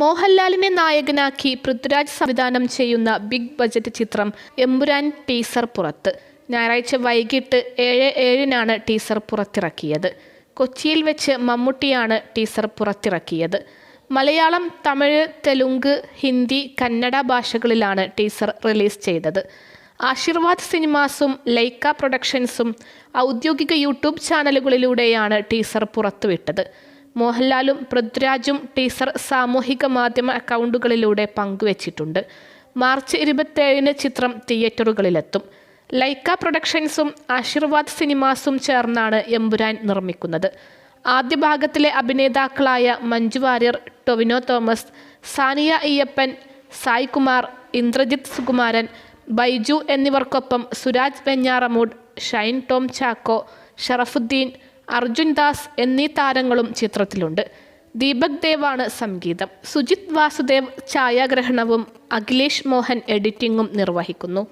മോഹൻലാലിനെ നായകനാക്കി പൃഥ്വിരാജ് സംവിധാനം ചെയ്യുന്ന ബിഗ് ബജറ്റ് ചിത്രം എമ്പുരാൻ ടീസർ പുറത്ത്. ഞായറാഴ്ച വൈകിട്ട് ഏഴ് ഏഴിനാണ് ടീസർ പുറത്തിറക്കിയത്. കൊച്ചിയിൽ വെച്ച് മമ്മൂട്ടിയാണ് ടീസർ പുറത്തിറക്കിയത്. മലയാളം തമിഴ് തെലുങ്ക് ഹിന്ദി കന്നഡ ഭാഷകളിലാണ് ടീസർ റിലീസ് ചെയ്തത്. ആശീർവാദ് സിനിമാസും ലൈക്ക പ്രൊഡക്ഷൻസും ഔദ്യോഗിക യൂട്യൂബ് ചാനലുകളിലൂടെയാണ് ടീസർ പുറത്തുവിട്ടത്. മോഹൻലാലും പൃഥ്വിരാജും ടീസർ സാമൂഹിക മാധ്യമ അക്കൗണ്ടുകളിലൂടെ പങ്കുവച്ചിട്ടുണ്ട്. മാർച്ച് ഇരുപത്തേഴിന് ചിത്രം തിയേറ്ററുകളിലെത്തും. ലൈക്ക പ്രൊഡക്ഷൻസും ആശീർവാദ് സിനിമാസും ചേർന്നാണ് എമ്പുരാൻ നിർമ്മിക്കുന്നത്. ആദ്യ ഭാഗത്തിലെ അഭിനേതാക്കളായ മഞ്ജു വാര്യർ ടൊവിനോ തോമസ് സാനിയ അയ്യപ്പൻ സായ് കുമാർ ഇന്ദ്രജിത് സുകുമാരൻ ബൈജു എന്നിവർക്കൊപ്പം സുരാജ് വെഞ്ഞാറമൂഡ് ഷൈൻ ടോം ചാക്കോ ഷറഫുദ്ദീൻ അർജുൻ ദാസ് എന്നീ താരങ്ങളും ചിത്രത്തിലുണ്ട്. ദീപക് ദേവാണ് സംഗീതം. സുജിത് വാസുദേവ് ഛായാഗ്രഹണവും അഖിലേഷ് മോഹൻ എഡിറ്റിംഗും നിർവഹിക്കുന്നു.